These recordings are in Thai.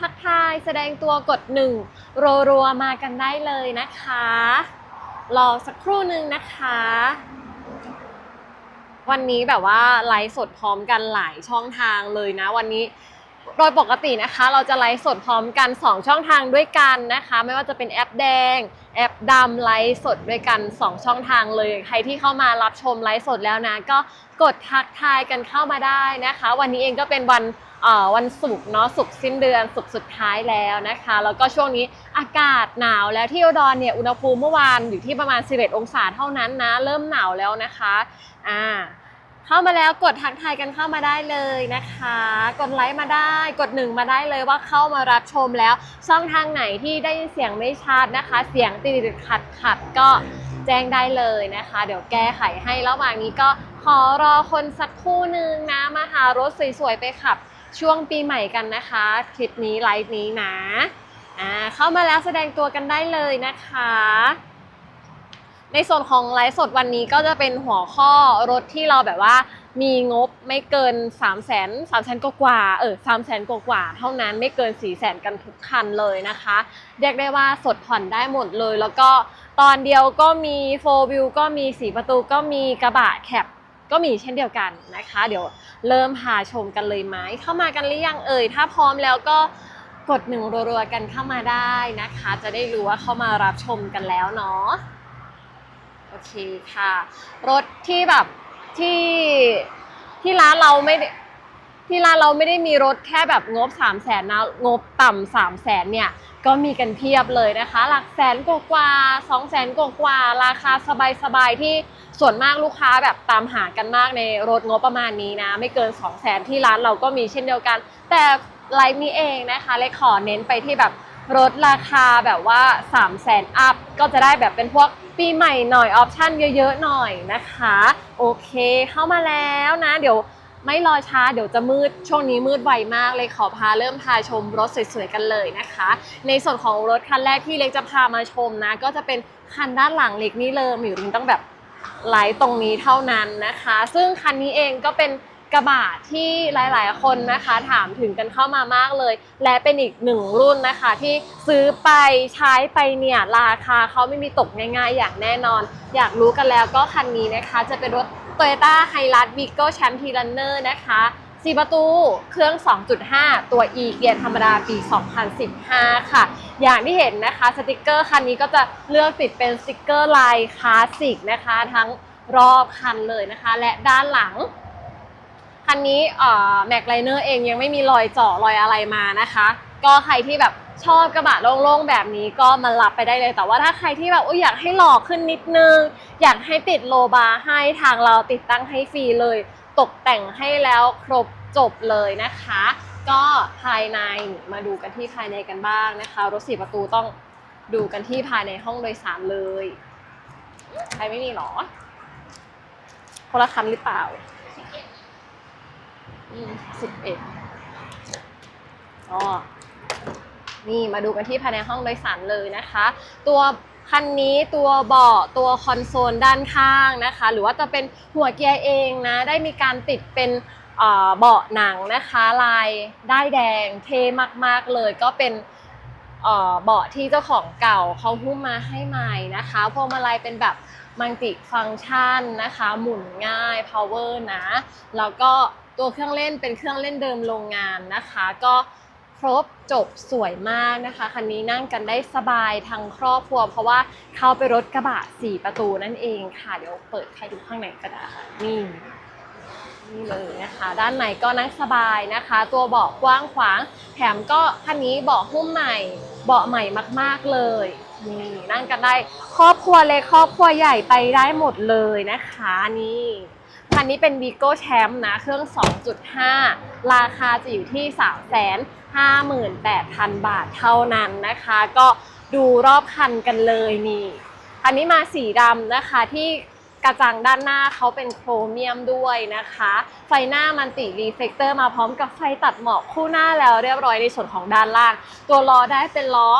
ทักทายแสดงตัวกดหนึ่งรัวๆมากันได้เลยนะคะ รอสักครู่หนึ่งนะคะ วันนี้แบบว่าไลฟ์สดพร้อมกันหลายช่องทางเลยนะ วันนี้ โดยปกตินะคะ เราจะไลฟ์สดพร้อมกัน 2 ช่องทางด้วยกันนะคะ ไม่ว่าจะเป็นแอปแดง แอปดำไลฟ์สดด้วยกัน 2 ช่องทางเลย ใครที่เข้ามารับชมไลฟ์สดแล้วนะ ก็กดทักทายกันเข้ามาได้นะคะ วันนี้เองก็เป็นวันวันศุกร์เนาะศุกร์สิ้นเดือนศุกร์สุดท้ายแล้วนะคะ แล้วก็ช่วงนี้อากาศหนาวแล้วที่อุดรเนี่ยอุณหภูมิเมื่อวานอยู่ที่ประมาณ11องศาเท่านั้นนะ เริ่มหนาวแล้วนะคะอ่า เข้ามาแล้วกดทักทายกันเข้ามาได้เลยนะคะ กดไลค์มาได้กดหนึ่งมาได้เลยว่าเข้ามารับชมแล้ว ช่องทางไหนที่ได้ยินเสียงไม่ชัดนะคะ เสียงติดขัดขัดก็แจ้งได้เลยนะคะ เดี๋ยวแก้ไขให้ระหว่างนี้ก็ขอรอคนสักคู่หนึ่งนะมาหารถสวยๆไปขับ ช่วงปีใหม่กันนะคะ คลิปนี้ไลฟ์นี้นะอ่าเข้ามาแล้วแสดงตัวกันได้เลยนะคะ ในส่วนของไลฟ์สดวันนี้ก็จะเป็นหัวข้อรถที่เราแบบว่ามีงบไม่เกิน 3 0 0 0 0 0 3 0 0 0 0กว่าเออ3 0 0 0 0กว่าเท่านั้นไม่เกิน4 0 0 0 0 0 กันทุกคันเลยนะคะ เรียกได้ว่าสดผ่อนได้หมดเลย แล้วก็ตอนเดียวก็มีโฟวิวก็มีสีประตูก็มีกระบะแคปก็มีเช่นเดียวกันนะคะ เดี๋ยวเริ่มพาชมกันเลยไหมเข้ามากันหรือยังเอ่ยถ้าพร้อมแล้วก็กดหนึ่งรัวๆกันเข้ามาได้นะคะ จะได้รู้ว่าเข้ามารับชมกันแล้วเนาะ เคค่ะ รถที่แบบที่ที่ร้านเราไม่ได้ที่ร้านเราไม่ได้มีรถแค่แบบงบ3 0 0แสนนะงบต่ำสามแสนเนี่ยก็มีกันเพียบเลยนะคะ หลักแสนกว่าสองแสนกว่าราคาสบายๆที่ส่วนมากลูกค้าแบบตามหากันมากในรถงบประมาณนี้นะ ไม่เกิน2 0 0แสนที่ร้านเราก็มีเช่นเดียวกัน แต่ไลฟ์นี้เองนะคะเลยขอเน้นไปที่แบบ รถราคาแบบว่า3 0 0แสนอัพก็จะได้แบบเป็นพวกปีใหม่หน่อยออปชั่นเยอะๆหน่อยนะคะ โอเคเข้ามาแล้วนะ เดี๋ยวไม่รอช้าเดี๋ยวจะมืดช่วงนี้มืดไวมากเลยขอพาเริ่มพาชมรถสวยๆกันเลยนะคะ ในส่วนของรถคันแรกที่เล็กจะพามาชมนะ ก็จะเป็นคันด้านหลังเล็กนี่เลยอยู่ริงต้องแบบไลท์ตรงนี้เท่านั้นนะคะ ซึ่งคันนี้เองก็เป็น กระบะที่หลายๆ คนนะคะถามถึงกันเข้ามามากเลย และเป็นอีกหนึ่งรุ่นนะคะ ที่ซื้อไปใช้ไปเนี่ยราคาเขาไม่มีตกง่ายๆ อย่างแน่นอน อยากรู้กันแล้วก็คันนี้นะคะ จะเป็นรถ Toyota h i l u x Vigo Champ t Runner นะคะ4ประตูเครื่อง 2.5 ตัว E เกียร์ธรรมดาปี 2015 ค่ะ อย่างที่เห็นนะคะสติกเกอร์คันนี้ก็จะเลือกติดเป็นสติกเกอร์ลายคลาสสิกนะคะ ทั้งรอบคันเลยนะคะ และด้านหลัง คันนี้แม็กไลเนอร์เองยังไม่มีรอยเจาะรอยอะไรมานะคะ ก็ใครที่แบบชอบกระบะโล่งๆแบบนี้ก็มารับไปได้เลย แต่ว่าถ้าใครที่แบบอยอยากให้หล่อขึ้นนิดนึง อยากให้ติดโลบาร์ให้ทางเราติดตั้งให้ฟรีเลย ตกแต่งให้แล้วครบจบเลยนะคะ ก็ภายในมาดูกันที่ภายในกันบ้างนะคะ รถสี่ประตูต้องดูกันที่ภายในห้องโดยสารเลย ใครไม่มีหรอคนละคันหรือเปล่า สิบเอ็ดอ๋อนี่มาดูกันที่ภายในห้องโดยสารเลยนะคะ ตัวคันนี้ตัวเบาะตัวคอนโซลด้านข้างนะคะ หรือว่าจะเป็นหัวเกียร์เองนะได้มีการติดเป็นเบาะหนังนะคะลายได้แดงเท่มากๆเลยก็เป็นเอ่อเบาะที่เจ้าของเก่าเขาหุ้มมาให้ใหม่นะคะพวงมาลัยเป็นแบบมัลติฟังก์ชันนะคะ หมุนง่าย power นะ แล้วก็ ตัวเครื่องเล่นเป็นเครื่องเล่นเดิมโรงงานนะคะ ก็ครบจบสวยมากนะคะคันนี้นั่งกันได้สบายทั้งครอบครัว เพราะว่าเข้าไปรถกระบะ 4 ประตูนั่นเองค่ะ เดี๋ยวเปิดให้ดูข้างในก็ได้นี่นี่เลยนะคะ ด้านในก็นั่งสบายนะคะ ตัวเบาะกว้างขวาง แถมก็คันนี้เบาะหุ้มใหม่ เบาะใหม่มาก ๆเลยนี่นั่งกันได้ ครอบครัวเล็กครอบครัวใหญ่ไปได้หมดเลยนะคะนี่ นนี้เป็น Vigo Champ นะ เครื่อง 2.5 ราคาจะอยู่ที่ 358,000 บาทเท่านั้นนะคะ ก็ดูรอบคันกันเลยนี่ อันนี้มาสีดำนะคะที่กระจังด้านหน้าเขาเป็นโครเมียมด้วยนะคะ ไฟหน้ามันติรีเฟกเตอร์มาพร้อมกับไฟตัดหมอกคู่หน้าแล้วเรียบร้อยในส่วนของด้านล่าง ตัวล้อได้เป็นล้อ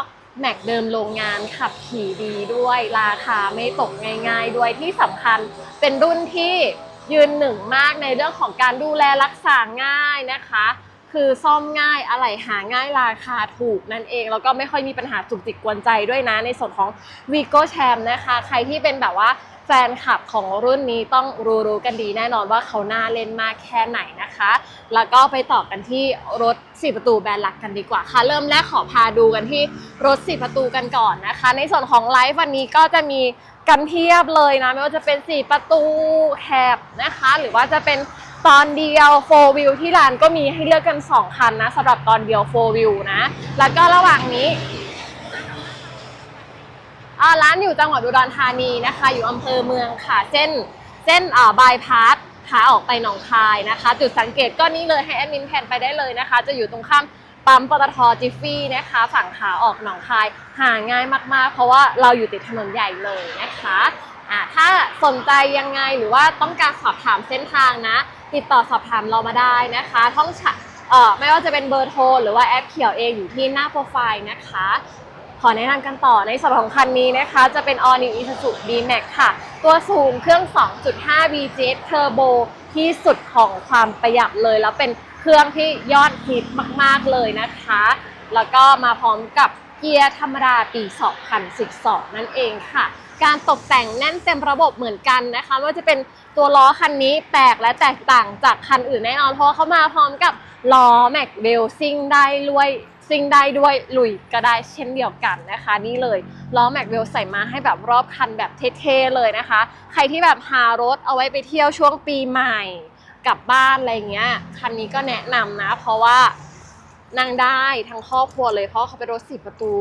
แม็กเดิมโรงงานขับขี่ดีด้วย ราคาไม่ตกง่ายๆด้วยที่สำคัญเป็นรุ่นที่ ยืนหนึ่งมากในเรื่องของการดูแลรักษาง่ายนะคะ คือซ่อมง่ายอะไรหาง่ายราคาถูกนั่นเอง แล้วก็ไม่ค่อยมีปัญหาจุกจิกกวนใจด้วยนะ ในส่วนของ v i g o Champ นะคะ ใครที่เป็นแบบว่าแฟนคลับของรุ่นนี้ต้องรู้ๆกันดีแน่นอนว่าเขาน่าเล่นมากแค่ไหนนะคะ แล้วก็ไปต่อกันที่รถ 4 ประตูแบรนด์หลักกันดีกว่าค่ะ เริ่มแรกขอพาดูกันที่รถ 4 ประตูกันก่อนนะคะ ในส่วนของไลฟ์วันนี้ก็จะมี กันเทียบเลยนะ ไม่ว่าจะเป็น 4 ประตูแคบนะคะ หรือว่าจะเป็นตอนเดียว4 wheel ที่ร้านก็มีให้เลือกกัน 2 คันนะสำหรับตอนเดียว4 wheel นะ แล้วก็ระหว่างนี้อ่าร้านอยู่จังหวัดอุดรธานีนะคะ อยู่อำเภอเมืองค่ะ เส้นเส้นอ่าบายพาสขาออกไปหนองคายนะคะ จุดสังเกตก็นี่เลยให้แอดมินแพนไปได้เลยนะคะ จะอยู่ตรงข้าม ปั๊มปตทจิฟฟี่นะคะ ฝั่งขาออกหนองคายหาง่ายมากๆ เพราะว่าเราอยู่ติดถนนใหญ่เลยนะคะอ่าถ้าสนใจยังไงหรือว่าต้องการสอบถามเส้นทางนะ ติดต่อสอบถามเรามาได้นะคะท่องฉะเออไม่ว่าจะเป็นเบอร์โทรหรือว่าแอปเขียวเองอยู่ที่หน้าโปรไฟล์นะคะขอแนะนำกันต่อในส่วนของคันนี้นะคะ จะเป็น All New Isuzu D-Max ค่ะ ตัวสูงเครื่อง 2.5 VGS Turbo ที่สุดของความประหยัดเลย แล้วเป็น เครื่องที่ยอดฮิตมาก ๆ เลยนะคะ แล้วก็มาพร้อมกับเกียร์ธรรมดาปี 2012 นั่นเองค่ะ การตกแต่งแน่นเต็มระบบเหมือนกันนะคะว่าจะเป็นตัวล้อคันนี้แปลกและแตกต่างจากคันอื่นแน่นอน เพราะเขามาพร้อมกับล้อแม็กเวลซิ่งได้ด้วยซิ่งได้ด้วยลุยก็ได้เช่นเดียวกันนะคะ นี่เลยล้อแม็กเวลใส่มาให้แบบรอบคันแบบเท่ๆเลยนะคะ ใครที่แบบหารถเอาไว้ไปเที่ยวช่วงปีใหม่ กลับบ้านอะไรเงี้ยคันนี้ก็แนะนำนะ เพราะว่านั่งได้ทั้งครอบครัวเลยเพราะเขาเป็นรถสี่ประตู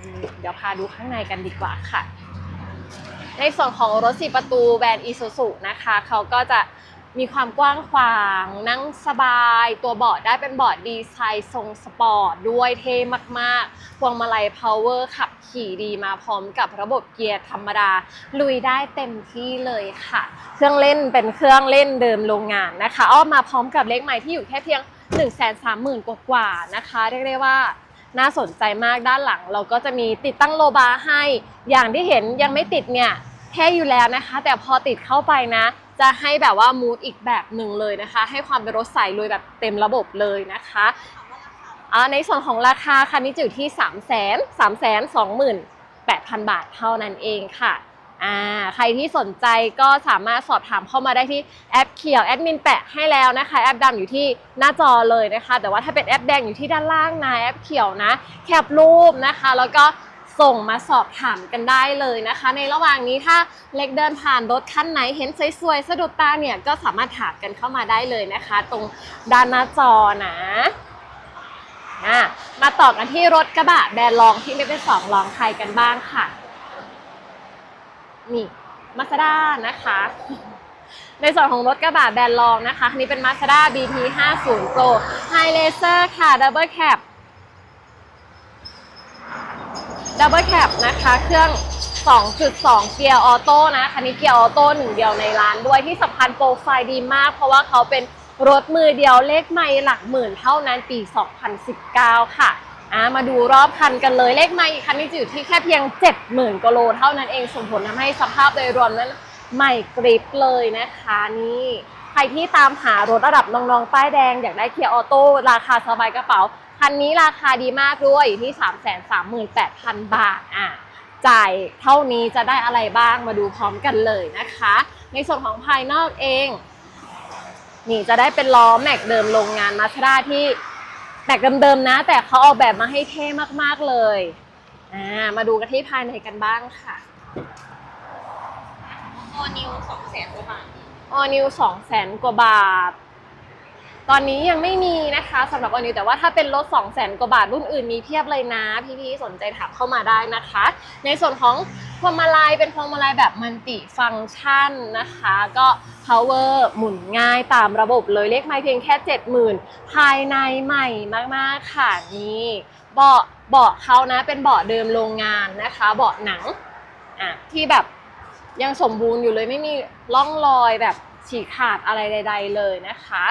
อืมเดี๋ยวพาดูข้างในกันดีกว่าค่ะ ในส่วนของรถสี่ประตูแบรนด์อีซูซุนะคะ เขาก็จะ มีความกว้างขวาง นั่งสบาย ตัวเบาะได้เป็นเบาะดีไซน์ทรงสปอร์ตด้วยเท่มากๆพวงมาลัย power ขับขี่ดีมาพร้อมกับระบบเกียร์ธรรมดา ลุยได้เต็มที่เลยค่ะ เครื่องเล่นเป็นเครื่องเล่นเดิมโรงงานนะคะอ้อมมาพร้อมกับเลขใหม่ที่อยู่แค่เพียง 1 3 0 0 0 0 กว่าๆนะคะ เรียกได้ว่าน่าสนใจมากด้านหลัง เราก็จะมีติดตั้งโลบาให้ อย่างที่เห็นยังไม่ติดเนี่ยแค่อยู่แล้วนะคะ แต่พอติดเข้าไปนะ จะให้แบบว่ามูดอีกแบบหนึ่งเลยนะคะ ให้ความเป็นรถใสลุยแบบเต็มระบบเลยนะคะในส่วนของราคาคันนี้จะอยู่ที่ 3 3 2 8 0 0 0 บาทเท่านั้นเองค่ะใครที่สนใจก็สามารถสอบถามเข้ามาได้ที่แอปเขียวแอดมินแปะให้แล้วนะคะแอปดำอยู่ที่หน้าจอเลยนะคะ แต่ว่าถ้าเป็นแอปแดงอยู่ที่ด้านล่างนะแอปเขียวนะ แคปรูปนะคะ แล้วก็ ส่งมาสอบถามกันได้เลยนะคะ ในระหว่างนี้ถ้าเล็กเดินผ่านรถคันไหนเห็นสวยๆสะดุดตาเนี่ยก็สามารถถามกันเข้ามาได้เลยนะคะ ตรงด้านหน้าจอนะะมาต่อกันที่รถกระบะแบรนด์รองที่ไม่เป็นสองรองใครกันบ้างค่ะ นี่มาสด้านะคะในส่วนของรถกระบะแบรนด์รองนะคะนี้เป็น Mazda BT 50 Pro High Laser ค่ะ Double Cab Double Cab นะคะ เครื่อง 2.2 เกียร์ออโต้นะ คันนี้เกียร์ออโต้หนึ่งเดียวในร้านด้วยที่สำคัญโปรไฟล์ดีมาก เพราะว่าเขาเป็นรถมือเดียวเลขไม่หลักหมื่นเท่านั้นปี 2019 ค่ะอ่ามาดูรอบคันกันเลยเลขไม่คันนี้จะอยู่ที่แค่เพียง 70,000กิโลเท่านั้นเองส่งผลทำให้สภาพโดยรวมนั้นใหม่กริบเลยนะคะนี่ใครที่ตามหารถระดับน้องๆป้ายแดง อยากได้เคียร์ออโต้ราคาสบายกระเป๋า คันนี้ราคาดีมากด้วยอยู่ที่ 338,000 บาทอะจ่ายเท่านี้จะได้อะไรบ้างมาดูพร้อมกันเลยนะคะ ในส่วนของภายนอกเอง นี่จะได้เป็นล้อแม็กเดิมโรงงานมาสด้าที่แม็กเดิมๆนะ แต่เขาออกแบบมาให้เท่มากๆเลยอ่ามาดูกันที่ภายในกันบ้างค่ะออนิวสองแสนกว่าบาทออนิวสองแสนกว่าบาท ตอนนี้ยังไม่มีนะคะสำหรับออนิวแต่ว่าถ้าเป็นรถ 2 0 0แสนกว่าบาทรุ่นอื่นมีเพียบเลยนะ พี่ๆสนใจถามเข้ามาได้นะคะ ในส่วนของพวงมาลัยเป็นพวงมาลัยแบบมัลติฟังก์ชันนะคะ ก็ power หมุนง่ายตามระบบเลยเลขไม่เพียงแค่ 70,000 ภายในใหม่มากๆค่ะนี่เบาะเบาะเขานะเป็นเบาะเดิมโรงงานนะคะ เบาะหนังอะที่แบบยังสมบูรณ์อยู่เลยไม่มีร่องรอยแบบฉีกขาดอะไรใด ๆ เลยนะคะ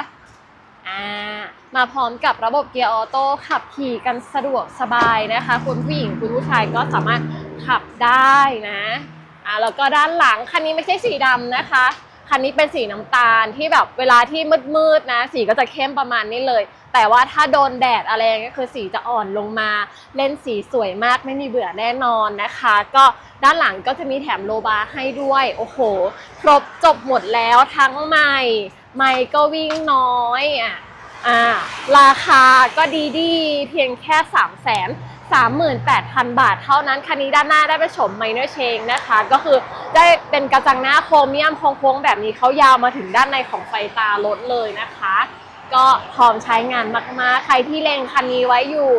มาพร้อมกับระบบเกียร์ออโต้ขับขี่กันสะดวกสบายนะคะ คุณผู้หญิงคุณผู้ชายก็สามารถขับได้นะอ่าแล้วก็ด้านหลังคันนี้ไม่ใช่สีดำนะคะ คันนี้เป็นสีน้ำตาลที่แบบเวลาที่มืดๆนะ สีก็จะเข้มประมาณนี้เลย แต่ว่าถ้าโดนแดดอะไรอย่างเงี้ยคือสีจะอ่อนลงมาเล่นสีสวยมากไม่มีเบื่อแน่นอนนะคะ ก็ด้านหลังก็จะมีแถมโลบาร์ให้ด้วย โอ้โห ครบจบหมดแล้วทั้งใหม่ ใหม่ก็วิ่งน้อยอะอ่าราคาก็ดีดีเพียงแค่3 0 0 0 0 38,000 บาทเท่านั้น คันนี้ด้านหน้าได้ไปชมไมเนอร์เชงนะคะ ก็คือได้เป็นกระจังหน้าโครเมียมโค้งๆแบบนี้เขายาวมาถึงด้านในของไฟตารถเลยนะคะ ก็พร้อมใช้งานมากๆ ใครที่เล็งคันนี้ไว้อยู่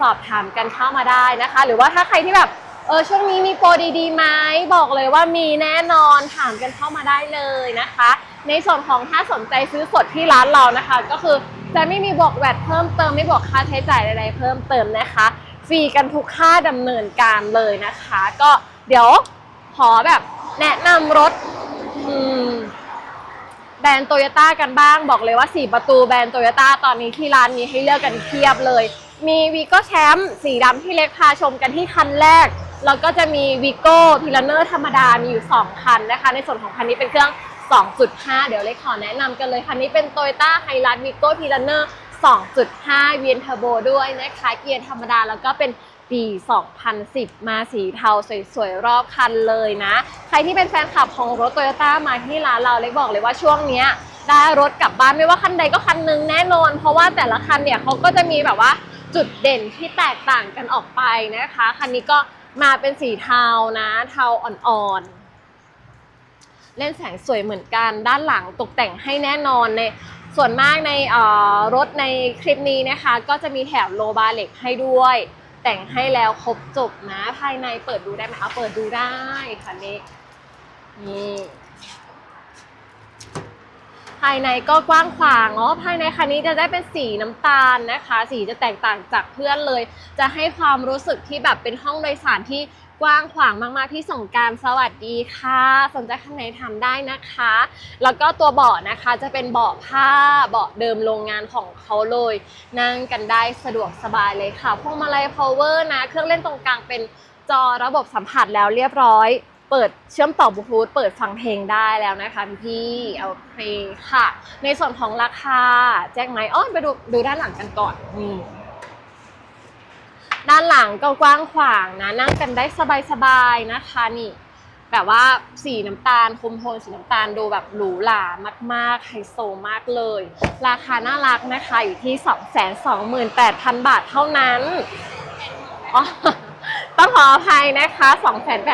สอบถามกันเข้ามาได้นะคะ หรือว่าถ้าใครที่แบบ เออช่วงนี้มีโปรดีๆไหมบอกเลยว่ามีแน่นอนถามกันเข้ามาได้เลยนะคะ ในส่วนของถ้าสนใจซื้อสดที่ร้านเรานะคะ ก็คือจะไม่มีบวกแวดเพิ่มเติมไม่บวกค่าใช้จ่ายใดๆเพิ่มเติมนะคะฟรีกันทุกค่าดำเนินการเลยนะคะ ก็เดี๋ยวขอแบบแนะนำรถอืมแบรนด์โตโยต้ากันบ้าง บอกเลยว่า 4 ประตูแบรนด์โตโยต้าตอนนี้ที่ร้านมีให้เลือกกันเพียบเลย มีวีโก้แชมป์สีดำที่เล็กพาชมกันที่คันแรก แล้วก็จะมีวีโก้พิลเนอร์ธรรมดา มีอยู่ 2 คันนะคะ ในส่วนของคันนี้เป็นเครื่อง 2.5 เดี๋ยวเล็กขอแนะนำกันเลย คันนี้เป็นโตโยต้าไฮรัสวีโก้พิลเนอร์ 2.5 เวียนเทอร์โบด้วยนะคะ เกียร์ธรรมดาแล้วก็เป็นปี 2010 มาสีเทาสวยๆ รอบคันเลยนะ ใครที่เป็นแฟนคลับของรถโตโยต้ามาที่ร้านเราเล็กบอกเลยว่าช่วงเนี้ยได้รถกลับบ้านไม่ว่าคันใดก็คันหนึงแน่นอน เพราะว่าแต่ละคันเนี่ยเขาก็จะมีแบบว่าจุดเด่นที่แตกต่างกันออกไปนะคะ คันนี้ก็ มาเป็นสีเทานะ เทาอ่อนๆ เล่นแสงสวยเหมือนกันด้านหลังตกแต่งให้แน่นอนในส่วนมากในรถในคลิปนี้นะคะ ก็จะมีแถบโลบาร์เหล็กให้ด้วย แต่งให้แล้วครบจบนะ ภายในเปิดดูได้ไหมเอาเปิดดูได้ค่ะนี่นี่ ภายในก็กว้างขวางเนาะภายในคันนี้จะได้เป็นสีน้ำตาลนะคะ สีจะแตกต่างจากเพื่อนเลย จะให้ความรู้สึกที่แบบเป็นห้องโดยสารที่กว้างขวางมากๆที่ส่งกรารสวัสดีค่ะ สนใจข้างในทำได้นะคะ แล้วก็ตัวเบาะนะคะจะเป็นเบาะผ้าเบาะเดิมโรงงานของเขาเลย นั่งกันได้สะดวกสบายเลยค่ะพวงมาลัย power นะ เครื่องเล่นตรงกลางเป็นจอระบบสัมผัสแล้วเรียบร้อย เปิดเชื่อมต่อบลูทูธเปิดฟังเพลงได้แล้วนะคะพี่ๆโอเคค่ะ ในส่วนของราคาแจ้งไหมอ้อไปดูดูด้านหลังกันก่อนนี่ด้านหลังก็กว้างขวางนะนั่งกันได้สบายๆนะคะนี่แบบว่าสีน้ำตาลคมโทนสีน้ำตาลดูแบบหรูหรามากๆไฮโซมากเลย ราคาน่ารักนะคะอยู่ที่ 228,000 บาทเท่านั้นอ๋อ ต้องขออภัยนะคะ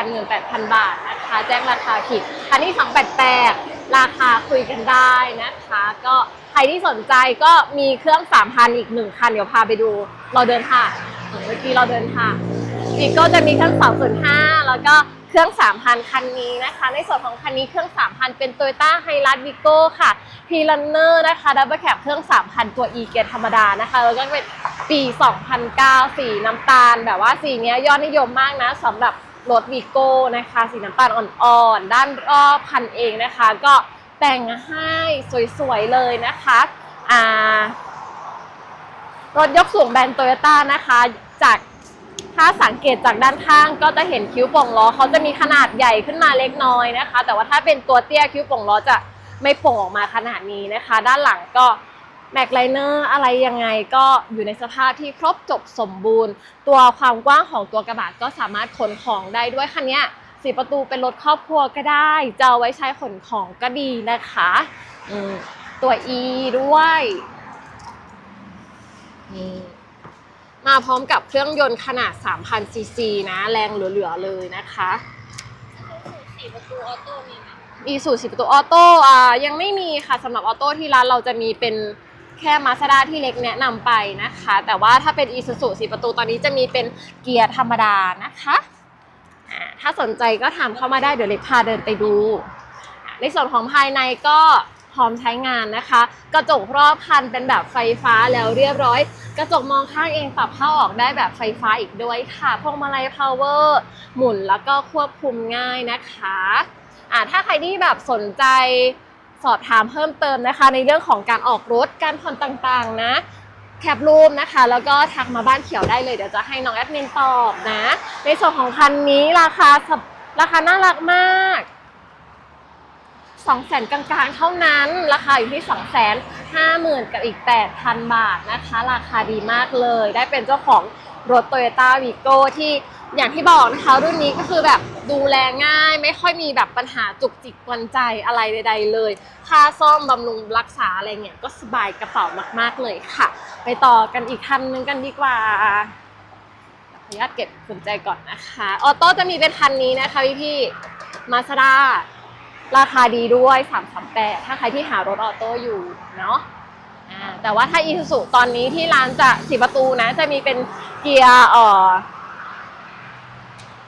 288,000 บาทนะคะ แจ้งราคาผิด อันนี้ 288 ราคาคุยกันได้นะคะ ก็ใครที่สนใจก็มีเครื่อง 3,000 อีก 1 คัน เดี๋ยวพาไปดูเราเดินทางเมื่อกี้เราเดินทางอีกก็จะมีเครื่อง2.5แล้วก็ เครื่อง 3,000 คันนี้นะคะ ในส่วนของคันนี้เครื่อง 3,000 เป็น Toyota h i l u x Vigo ค่ะ p r u n n e r นะคะดับเบิลแคปเครื่อง 3,000 ตัว e เกียร์ธรรมดานะคะ แล้วก็เป็นปี 2009 สีน้ำตาล แบบว่าสีนี้ยยอดนิยมมากนะสำหรับรถวีโก้นะคะ สีน้ำตาลอ่อนๆ ด้านรอบคันเองนะคะ ก็แต่งให้สวยๆ เลยนะคะอ่ารถยกสูงแบรนด์โตโยต้านะคะ จาก ถ้าสังเกตจากด้านข้างก็จะเห็นคิ้วโป่งล้อเขาจะมีขนาดใหญ่ขึ้นมาเล็กน้อยนะคะ แต่ว่าถ้าเป็นตัวเตี้ยคิ้วโป่งล้อจะไม่โป่งออกมาขนาดนี้นะคะ ด้านหลังก็แม็กไลเนอร์อะไรยังไงก็อยู่ในสภาพที่ครบจบสมบูรณ์ ตัวความกว้างของตัวกระบะก็สามารถขนของได้ด้วยคันนี้สีประตูเป็นรถครอบครัวก็ได้ จะเอาไว้ใช้ขนของก็ดีนะคะตัว E ด้วยนี่ มาพร้อมกับเครื่องยนต์ขนาด 3,000 ซีซีนะ แรงเหลือๆเลยนะคะสี่ประตูออโต้มีไหมอีสูสิประตูออโต้อ่ายังไม่มีค่ะสำหรับออโต้ที่ร้านเราจะมีเป็นแค่มาสด้าที่เล็กแนะนำไปนะคะ แต่ว่าถ้าเป็นอีซูซูสีประตูตอนนี้จะมีเป็นเกียร์ธรรมดานะคะอ่าถ้าสนใจก็ถามเข้ามาได้เดี๋ยวเล็กพาเดินไปดูอ่าในส่วนของภายในก็ พร้อมใช้งานนะคะ กระจกรอบคันเป็นแบบไฟฟ้าแล้วเรียบร้อย กระจกมองข้างเองปรับเข้าออกได้แบบไฟฟ้าอีกด้วยค่ะพวงมาลัย power หมุนแล้วก็ควบคุมง่ายนะคะอ่าถ้าใครที่แบบสนใจสอบถามเพิ่มเติมนะคะ ในเรื่องของการออกรถการผ่อนต่างๆนะแคปรูปนะคะ แล้วก็ทักมาบ้านเขียวได้เลยเดี๋ยวจะให้น้องแอดมินตอบนะ ในส่วนของคันนี้ราคาราคาน่ารักมาก 2 0 0 0 0 0 กลางๆ เท่านั้น ราคาอยู่ที่ 2 5 0 0 0 0 กับอีก 8,000 บาทนะคะ ราคาดีมากเลย ได้เป็นเจ้าของรถ Toyota v i g o ที่อย่างที่บอกนะคะ รุ่นนี้ก็คือแบบดูแลง่าย ไม่ค่อยมีแบบปัญหาจุกจิกกวนใจอะไรใด ๆ เลย ค่าซ่อมบำรุงรักษาอะไรเงี้ยก็สบายกระเป๋ามากๆเลยค่ะ ไปต่อกันอีกคันนึงกันดีกว่าขออนุญาตเก็บกุญแจก่อนนะคะ ออโต้จะมีเป็นคันนี้นะคะพี่พี่มาสด้า ราคาดีด้วย338ถ้าใครที่หารถออโต้อยู่เนาะแต่ว่าถ้าอี u z u ตอนนี้ที่ร้านจะสีประตูนะ จะมีเป็นเกียร์เอ่อ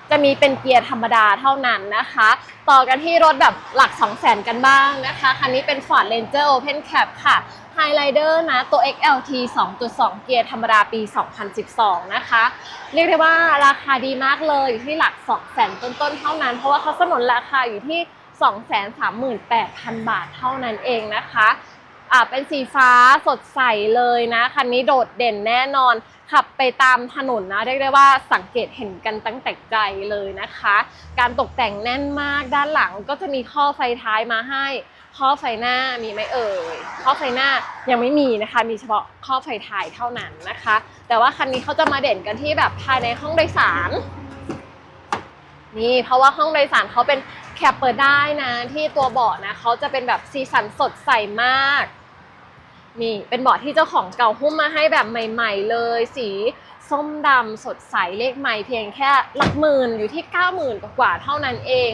จะมีเป็นเกียร์ธรรมดาเท่านั้นนะคะ ต่อกันที่รถแบบหลัก 2 0 0 0 0 0 กันบ้างนะคะ คันนี้เป็น Ford Ranger Open Cap ค่ะ Highlander นะ ตัว XLT 2.2 เกียร์ธรรมดาปี 2012 นะคะ เรียกได้ว่าราคาดีมากเลย อยู่ที่หลัก 2 0 0 0 0 0 ต้นๆ เท่านั้น เพราะว่าเขาสนนราคาอยู่ที่ 238,000 บาทเท่านั้นเองนะคะอ่าเป็นสีฟ้าสดใสเลยนะ คันนี้โดดเด่นแน่นอน ขับไปตามถนนนะ เรียกได้ว่าสังเกตเห็นกันตั้งแต่ใจเลยนะคะ การตกแต่งแน่นมากด้านหลังก็จะมีข้อไฟท้ายมาให้ข้อไฟหน้ามีไหมเอ่ยข้อไฟหน้ายังไม่มีนะคะ มีเฉพาะข้อไฟท้ายเท่านั้นนะคะ แต่ว่าคันนี้เขาจะมาเด่นกันที่แบบภายในห้องโดยสารนี่เพราะว่าห้องโดยสารเขาเป็น แคปเปิดได้นะที่ตัวเบาะนะเขาจะเป็นแบบสีสันสดใสมากนี่เป็นเบาะที่เจ้าของเก่าหุ้มมาให้แบบใหม่ ๆ เลย สีส้มดำสดใสเลขใหม่เพียงแค่หลักหมื่นอยู่ที่ 90,000 กว่าเท่านั้นเอง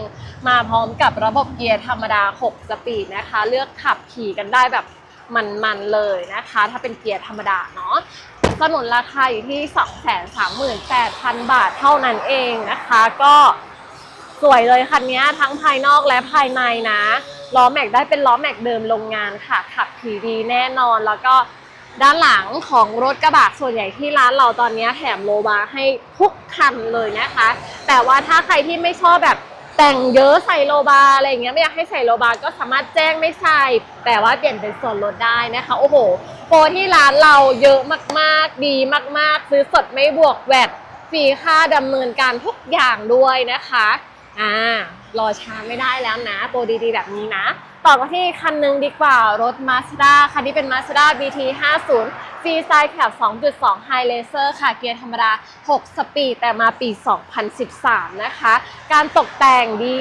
มาพร้อมกับระบบเกียร์ธรรมดา 6 สปีดนะคะ เลือกขับขี่กันได้แบบมันๆเลยนะคะ ถ้าเป็นเกียร์ธรรมดาเนาะสนุนราคาอยู่ที่ 238,000 บาทเท่านั้นเองนะคะ ก็ สวยเลยคันนี้ทั้งภายนอกและภายในนะล้อแม็กได้เป็นล้อแม็กเดิมโรงงานค่ะ ขับขี่ดีแน่นอนแล้วก็ด้านหลังของรถกระบะส่วนใหญ่ที่ร้านเราตอนนี้แถมโลบาร์ให้ทุกคันเลยนะคะ แต่ว่าถ้าใครที่ไม่ชอบแบบแต่งเยอะใส่โลบาร์อะไรอย่างเงี้ยไม่อยากให้ใส่โลบาร์ก็สามารถแจ้งไม่ใส่แต่ว่าเปลี่ยนเป็นส่วนลดได้นะคะ โอ้โหโปรที่ร้านเราเยอะมากๆ ดีมากๆ ซื้อสดไม่บวกแวดฟรีค่าดำเนินการทุกอย่างด้วยนะคะ อ่ารอช้าไม่ได้แล้วนะ โปรดีๆ แบบนี้นะ ต่อกันที่คันหนึ่งดีกว่ารถ Mazda คันนี้เป็น Mazda BT 50 f r e e s i d e Cap 2.2 High Laser ค่ะ เกียร์ธรรมดา 6 สปีดแต่มาปี 2013 นะคะ การตกแต่งดี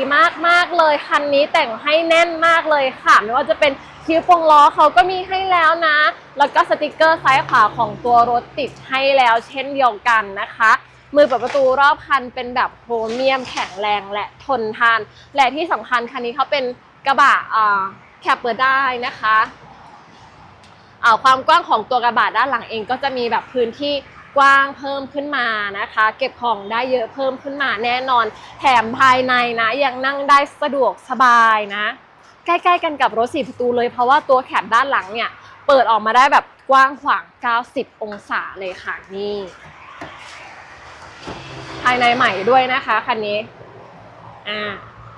มากๆเลย คันนี้แต่งให้แน่นมากเลยค่ะ ไม่ว่าจะเป็นคิ้วปงล้อเขาก็มีให้แล้วนะ แล้วก็สติกเกอร์ซ้ายขวาของตัวรถติดให้แล้วเช่นเดียวกันนะคะ มือเปิดประตูรอบคันเป็นแบบโครเมียมแข็งแรงและทนทาน และที่สำคัญคันนี้เขาเป็นกระบะแคปเปิดได้นะคะความกว้างของตัวกระบะด้านหลังเองก็จะมีแบบพื้นที่กว้างเพิ่มขึ้นมานะคะ เก็บของได้เยอะเพิ่มขึ้นมาแน่นอน แถมภายในนะยังนั่งได้สะดวกสบายนะ ใกล้ๆกันกับรถสี่ประตูเลยเพราะว่าตัวแคปด้านหลังเนี่ย เปิดออกมาได้แบบกว้างขวาง 90 องศาเลยค่ะนี่ ภายในใหม่ด้วยนะคะคันนี้อ่า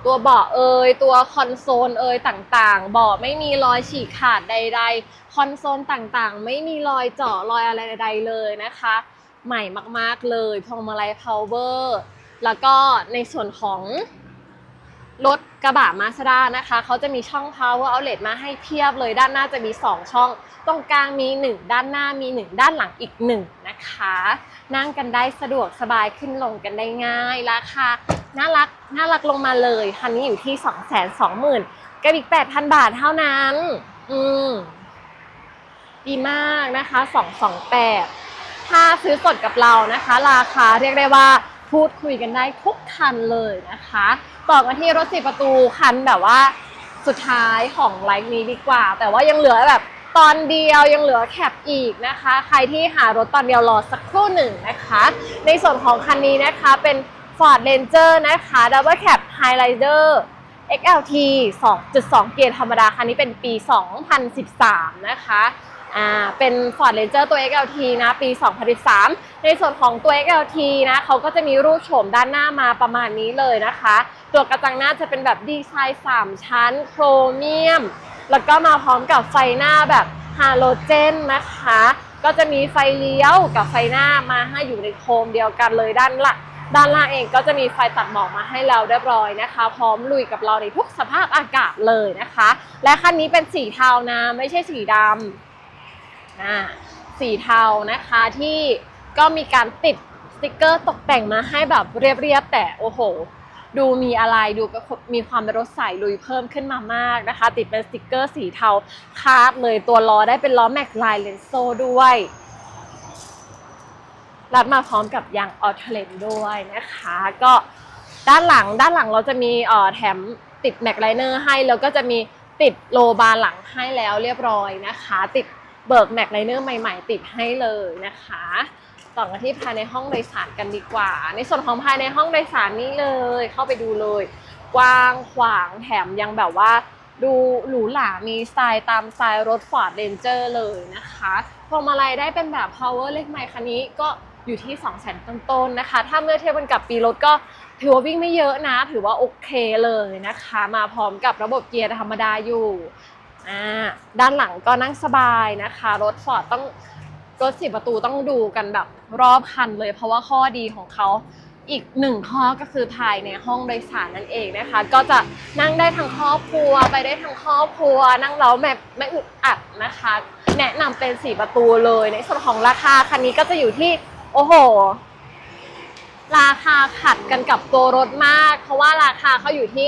ตัวเบาะเอ่ยตัวคอนโซลเอ่ยต่างๆเบาะไม่มีรอยฉีกขาดใด ๆ คอนโซลต่างๆ ไม่มีรอยเจาะรอยอะไรใดๆเลยนะคะ ใหม่มากๆเลยพวงมาลัยพาวเวอร์แล้วก็ในส่วนของรถ กระบะมาสด้านะคะเขาจะมีช่อง power outlet มาให้เพียบเลยด้านหน้าจะมี 2 ช่อง ตรงกลางมี 1 ด้านหน้ามี 1 ด้านหลังอีก 1 นะคะ นั่งกันได้สะดวกสบายขึ้นลงกันได้ง่ายราคาน่ารักน่ารักลงมาเลยคันนี้อยู่ที่ 2 2 0 0 0 0กับอีก 8,000 บาทเท่านั้น อืมดีมากนะคะ 228 ถ้าซื้อสดกับเรานะคะ ราคาเรียกได้ว่าพูดคุยกันได้ทุกคันเลยนะคะ ต่อกันที่รถสี่ประตูคันแบบว่าสุดท้ายของไลฟ์นี้ดีกว่า แต่ว่ายังเหลือแบบตอนเดียวยังเหลือแคปอีกนะคะ ใครที่หารถตอนเดียวรอสักครู่หนึ่งนะคะ ในส่วนของคันนี้นะคะเป็น Ford Ranger นะคะ Double Cab Highlander XLT 2.2 เกียร์ธรรมดา คันนี้เป็นปี 2013 นะคะ อ่าเป็น Ford Ranger ตัว XLT นะปี 2013 ในส่วนของตัว XLT นะเขาก็จะมีรูปโฉมด้านหน้ามาประมาณนี้เลยนะคะ ตัวกระจังหน้าจะเป็นแบบดีไซน์ 3 ชั้น โครเมียม แล้วก็มาพร้อมกับไฟหน้าแบบฮาโลเจนนะคะ ก็จะมีไฟเลี้ยวกับไฟหน้ามาให้อยู่ในโคมเดียวกันเลยด้านหลังด้านล่างเองก็จะมีไฟตัดหมอกมาให้เราเรียบร้อยนะคะ พร้อมลุยกับเราในทุกสภาพอากาศเลยนะคะ และคันนี้เป็นสีเทานะไม่ใช่สีดำอ่า สีเทานะคะที่ก็มีการติดสติกเกอร์ตกแต่งมาให้แบบเรียบๆแต่โอ้โห ดูมีอะไรดูมีความเป็นรถใสลุยเพิ่มขึ้นมามากนะคะ ติดเป็นสติกเกอร์สีเทาคาดเลยตัวล้อได้เป็นล้อแม็กลายเลนโซด้วยรัดมาพร้อมกับยางออเทเลนด้วยนะคะ ก็ด้านหลังด้านหลังเราจะมีเอ่อแถมติดแม็กไลเนอร์ให้แล้วก็จะมีติดโลบาร์หลังให้แล้วเรียบร้อยนะคะ ติด เบิกแม็กไลเนอร์ใหม่ ๆ ติดให้เลยนะคะต่อกันที่ภายในห้องโดยสารกันดีกว่า ในส่วนของภายในห้องโดยสารนี่เลย เข้าไปดูเลย กว้างขวางแถมยังแบบว่า ดูหรูหรา มีสไตล์ตามสไตล์รถ Ford Ranger เลยนะคะพวงมาลัยได้เป็นแบบ power เลขไมค์คันนี้ก็อยู่ที่ 2 0 0 0 0 0ต้นๆนะคะ ถ้าเมื่อเทียบกันกับปีรถก็ถือว่าวิ่งไม่เยอะนะ ถือว่าโอเคเลยนะคะ มาพร้อมกับระบบเกียร์ธรรมดาอยู่ อ่าด้านหลังก็นั่งสบายนะคะ รถ Ford ต้องรถสิบประตูต้องดูกันแบบรอบคันเลย เพราะว่าข้อดีของเขาอีกหนึ่งข้อก็คือภายในห้องโดยสารนั่นเองนะคะ ก็จะนั่งได้ทั้งครอบครัวไปได้ทั้งครอบครัว นั่งแล้วแบบไม่อึดอัดนะคะ แนะนำเป็นสี่ประตูเลย ในส่วนของราคาคันนี้ก็จะอยู่ที่โอ้โห ราคาขัดกันกับตัวรถมาก เพราะว่าราคาเขาอยู่ที่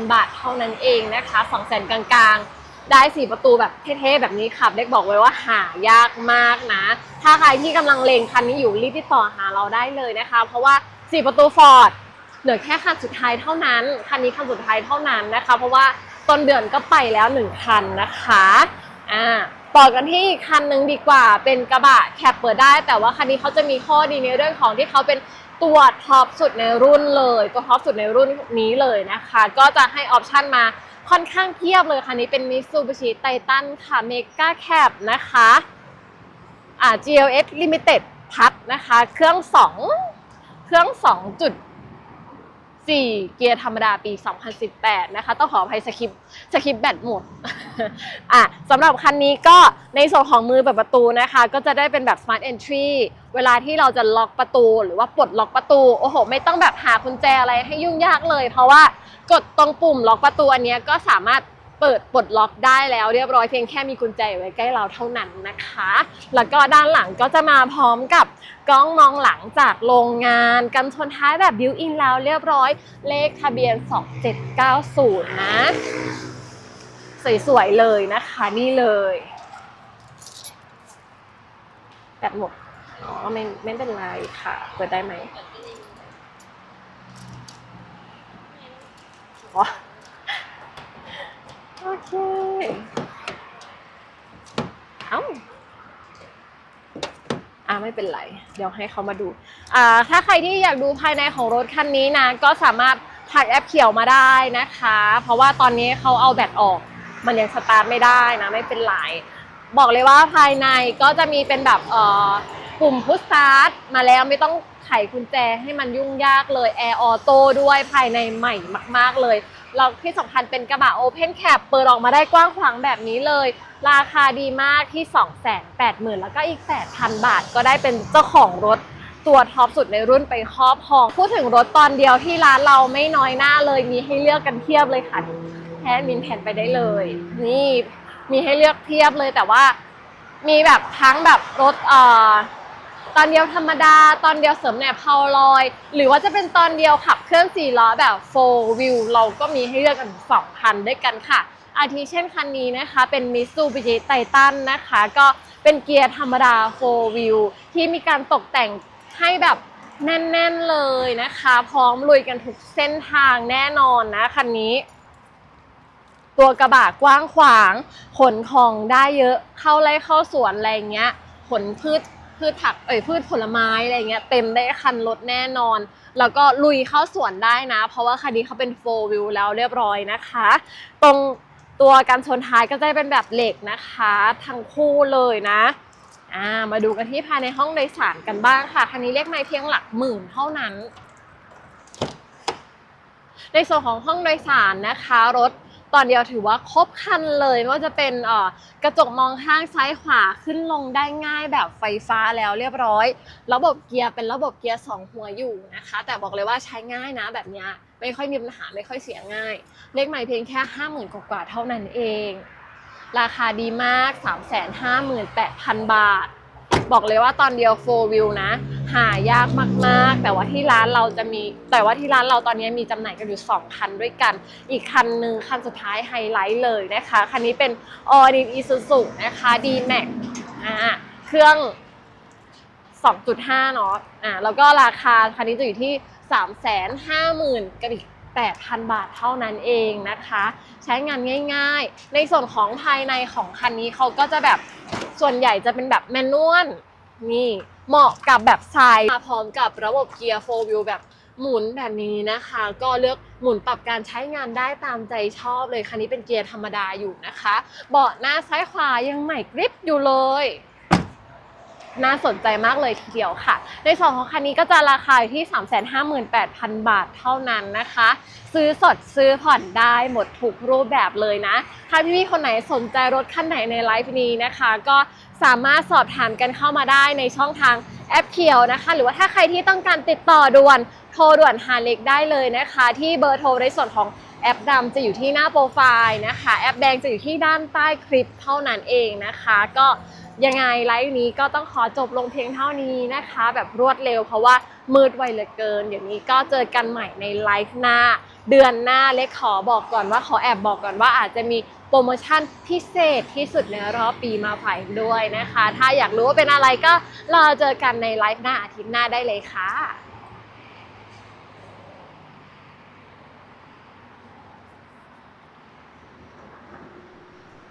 258,000 บาทเท่านั้นเองนะคะ200,000กลางๆ ได้สี่ประตูแบบเท่ๆ แบบนี้ครับ เด็กบอกไว้ว่าหายากมากนะ ถ้าใครที่กำลังเลงคันนี้อยู่รีบติดต่อหาเราได้เลยนะคะ เพราะว่าสี่ประตูฟอร์ดเหลือแค่คันสุดท้ายเท่านั้น คันนี้คันสุดท้ายเท่านั้นนะคะ เพราะว่าต้นเดือนก็ไปแล้วหนึ่งคันนะคะ อ่าต่อกันที่อีกคันหนึ่งดีกว่า เป็นกระบะแคปเปิดได้ แต่ว่าคันนี้เขาจะมีข้อดีในเรื่องของที่เขาเป็นตัวท็อปสุดในรุ่นเลยตัวท็อปสุดในรุ่นนี้เลยนะคะ ก็จะให้ออปชันมาค่อนข้างเทียบเลยค่ะนี้เป็น Mitsubishi Titan ค่ะ Mega Cab นะคะอ่า GLS Limited พัดนะคะ เครื่อง 2 เครื่อง 4 เกียร์ธรรมดาปี 2018 นะคะ ต้องขออภัยสคริปต์สคริปต์แบตหมด อะสำหรับคันนี้ก็ในส่วนของมือเปิดประตูนะคะ ก็จะได้เป็นแบบ Smart Entry เวลาที่เราจะล็อกประตู หรือว่าปลดล็อกประตู โอ้โห ไม่ต้องแบบหากุญแจอะไรให้ยุ่งยากเลย เพราะว่ากดตรงปุ่มล็อกประตูอันนี้ก็สามารถ เปิดปลดล็อกได้แล้วเรียบร้อยเพียงแค่มีกุญแจไว้ใกล้เราเท่านั้นนะคะ แล้วก็ด้านหลังก็จะมาพร้อมกับกล้องมองหลังจากโรงงานกันชนท้ายแบบบิวอินแล้วเรียบร้อยเลขทะเบียน 2790 นะ สวยๆเลยนะคะนี่เลยแบบหมดอ๋อไม่ไม่เป็นไรค่ะ เปิดได้ไหมอ๋อ โอเค เอ้าอ่าไม่เป็นไร เดี๋ยวให้เขามาดูอ่าถ้าใครที่อยากดูภายในของรถคันนี้นะ ก็สามารถถักแอปเขียวมาได้นะคะ เพราะว่าตอนนี้เขาเอาแบตออก มันยังสตาร์ทไม่ได้นะ ไม่เป็นไร บอกเลยว่าภายในก็จะมีเป็นแบบเอ่อปุ่มพุชสตาร์ทมาแล้วไม่ต้อง ไขกุญแจให้มันยุ่งยากเลยแอร์ออโต้ด้วยภายในใหม่มาก ๆเลยแล้วที่สำคัญเป็นกระบะโอเพนแคปเปิดออกมาได้กว้างขวางแบบนี้เลย ราคาดีมากที่ 280,000 แล้วก็อีก 8,000 บาทก็ได้เป็นเจ้าของรถตัวท็อปสุดในรุ่นไปครอบครอง พูดถึงรถตอนเดียวที่ร้านเราไม่น้อยหน้าเลย มีให้เลือกกันเทียบเลยค่ะแทนมินแผ่นไปได้เลย นี่มีให้เลือกเทียบเลยแต่ว่ามีแบบทั้งแบบรถเอ่อ ตอนเดียวธรรมดา ตอนเดียวเสริมแหนบเพาลอย หรือว่าจะเป็นตอนเดียวขับเคลื่อนสี่ล้อแบบ4 wheel เราก็มีให้เลือกกันสองคันด้วยกันค่ะ อาทิเช่นคันนี้นะคะเป็น Mitsubishi Titan นะคะ ก็เป็นเกียร์ธรรมดา4 wheel ที่มีการตกแต่งให้แบบแน่นๆเลยนะคะ พร้อมลุยกันทุกเส้นทางแน่นอนนะคันนี้ ตัวกระบะกว้างขวาง ขนของได้เยอะเข้าไร่เข้าสวนอะไรเงี้ย ขนพืช พืชผักเอ้ยพืชผลไม้อะไรเงี้ยเต็มได้คันรถแน่นอน แล้วก็ลุยเข้าสวนได้นะ เพราะว่าคันนี้เขาเป็น4 wheel แล้วเรียบร้อยนะคะ ตรงตัวกันชนท้ายก็จะเป็นแบบเหล็กนะคะ ทั้งคู่เลยนะอ่ามาดูกันที่ภายในห้องโดยสารกันบ้างค่ะคันนี้เรียกไม่เพียงหลักหมื่นเท่านั้น ในส่วนของห้องโดยสารนะคะ รถ ตอนเดียวถือว่าครบคันเลยไม่ว่าจะเป็นอ่อกระจกมองข้างซ้ายขวาขึ้นลงได้ง่ายแบบไฟฟ้าแล้วเรียบร้อย ระบบเกียร์เป็นระบบเกียร์สองหัวอยู่นะคะ แต่บอกเลยว่าใช้ง่ายนะแบบเนี้ยไม่ค่อยมีปัญหาไม่ค่อยเสียง่าย เลขใหม่เพียงแค่ 50,000กว่าๆเท่านั้นเอง ราคาดีมาก 358,000 บาท บอกเลยว่าตอนเดียว4 view นะ หายากมากๆ แต่ว่าที่ร้านเราจะมี แต่ว่าที่ร้านเราตอนนี้มีจำหน่ายกันอยู่ 2 คันด้วยกัน อีกคันหนึ่งคันสุดท้ายไฮไลท์เลยนะคะ คันนี้เป็น All New Isuzu นะคะ D-Max อ่าเครื่อง 2.5 เนาะอ่าแล้วก็ราคาคันนี้จะอยู่ที่ 350,000กับอีก8,000 บาทเท่านั้นเองนะคะ ใช้งานง่ายๆ ในส่วนของภายในของคันนี้เขาก็จะแบบส่วนใหญ่จะเป็นแบบแมนนวลนี่ เหมาะกับแบบทรายมาพร้อมกับระบบเกียร์4 wheel แบบหมุนแบบนี้นะคะ ก็เลือกหมุนปรับการใช้งานได้ตามใจชอบเลยคันนี้เป็นเกียร์ธรรมดาอยู่นะคะ เบาะหน้าซ้ายขวายังใหม่กริบอยู่เลยน่าสนใจมากเลยทีเดียวค่ะ ในส่วนของคันนี้ก็จะราคาอยู่ที่ 358,000 บาทเท่านั้นนะคะ ซื้อสดซื้อผ่อนได้หมดทุกรูปแบบเลยนะ ถ้าพี่ๆคนไหนสนใจรถคันไหนในไลฟ์นี้นะคะ ก็ สามารถสอบถามกันเข้ามาได้ในช่องทางแอปเขียวนะคะ หรือว่าถ้าใครที่ต้องการติดต่อด่วนโทรด่วนหาเล็กได้เลยนะคะ ที่เบอร์โทรในส่วนของแอปดำจะอยู่ที่หน้าโปรไฟล์นะคะ แอปแดงจะอยู่ที่ด้านใต้คลิปเท่านั้นเองนะคะ ก็ยังไงไลฟ์นี้ก็ต้องขอจบลงเพียงเท่านี้นะคะ แบบรวดเร็วเพราะว่ามืดไวเหลือเกิน เดี๋ยวนี้ก็เจอกันใหม่ในไลฟ์หน้า เดือนหน้าเล็กขอบอกก่อนว่าขอแอบบอกก่อนว่าอาจจะมี โปรโมชั่นพิเศษที่สุดในรอบปีมาฝากด้วยนะคะ ถ้าอยากรู้ว่าเป็นอะไรก็รอเจอกันในไลฟ์หน้าอาทิตย์หน้าได้เลยค่ะ